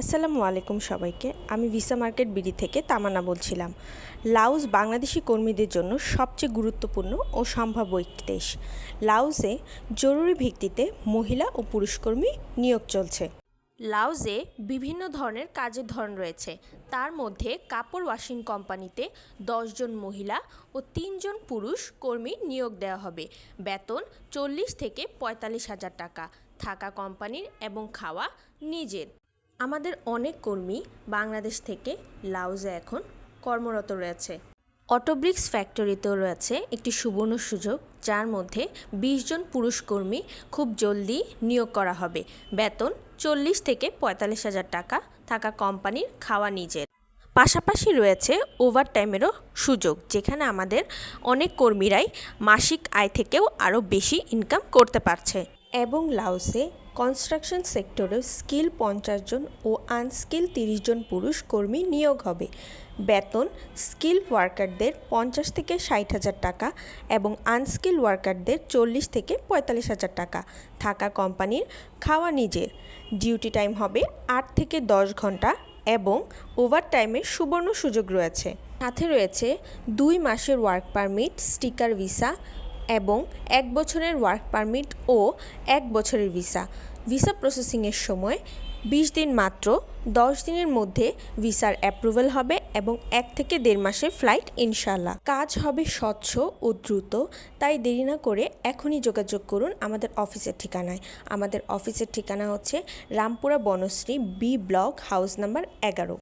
আসসালামু আলাইকুম সবাইকে। আমি ভিসা মার্কেট বিডি থেকে তামানা বলছিলাম। লাউজ বাংলাদেশি কর্মীদের জন্য সবচেয়ে গুরুত্বপূর্ণ ও সম্ভাব্য একটি দেশ। লাউজে জরুরি ভিত্তিতে মহিলা ও পুরুষ কর্মী নিয়োগ চলছে। লাউজে বিভিন্ন ধরনের কাজের ধরন রয়েছে। তার মধ্যে কাপড় ওয়াশিং কোম্পানিতে দশজন মহিলা ও তিনজন পুরুষ কর্মী নিয়োগ দেওয়া হবে। বেতন চল্লিশ থেকে পঁয়তাল্লিশ হাজার টাকা। থাকা কোম্পানির এবং খাওয়া নিজের। আমাদের অনেক কর্মী বাংলাদেশ থেকে লাউজে এখন কর্মরত রয়েছে। অটোব্রিক্স ফ্যাক্টরিতেও রয়েছে একটি সুবর্ণ সুযোগ, যার মধ্যে বিশ জন পুরুষ কর্মী খুব জলদি নিয়োগ করা হবে। বেতন চল্লিশ থেকে পঁয়তাল্লিশ হাজার টাকা থাকা কোম্পানির খাওয়া নিজের। পাশাপাশি রয়েছে ওভারটাইমেরও সুযোগ, যেখানে আমাদের অনেক কর্মীরাই মাসিক আয় থেকেও আরও বেশি ইনকাম করতে পারছে। এবং লাওসে কনস্ট্রাকশন সেক্টরে স্কিল পঞ্চাশ জন ও আনস্কিল তিরিশ জন পুরুষ কর্মী নিয়োগ হবে। বেতন স্কিল ওয়ার্কারদের পঞ্চাশ থেকে ষাট হাজার টাকা এবং আনস্কিল ওয়ার্কারদের চল্লিশ থেকে পঁয়তাল্লিশ হাজার টাকা। থাকা কোম্পানির খাওয়া নিজের। ডিউটি টাইম হবে আট থেকে দশ ঘণ্টা এবং ওভারটাইমের সুবর্ণ সুযোগ রয়েছে। সাথে রয়েছে দুই মাসের ওয়ার্ক পারমিট, স্টিকার ভিসা এবং এক বছরের ওয়ার্ক পারমিট ও এক বছরের ভিসা ভিসা প্রসেসিংয়ের সময় বিশ দিন মাত্র, দশ দিনের মধ্যে ভিসার অ্যাপ্রুভাল হবে এবং এক থেকে দেড় মাসের ফ্লাইট ইনশাল্লাহ কাজ হবে স্বচ্ছ ও দ্রুত, তাই দেরি না করে এখনই যোগাযোগ করুন আমাদের অফিসের ঠিকানায়। আমাদের অফিসের ঠিকানা হচ্ছে Rampura Banasree B block, house number এগারো।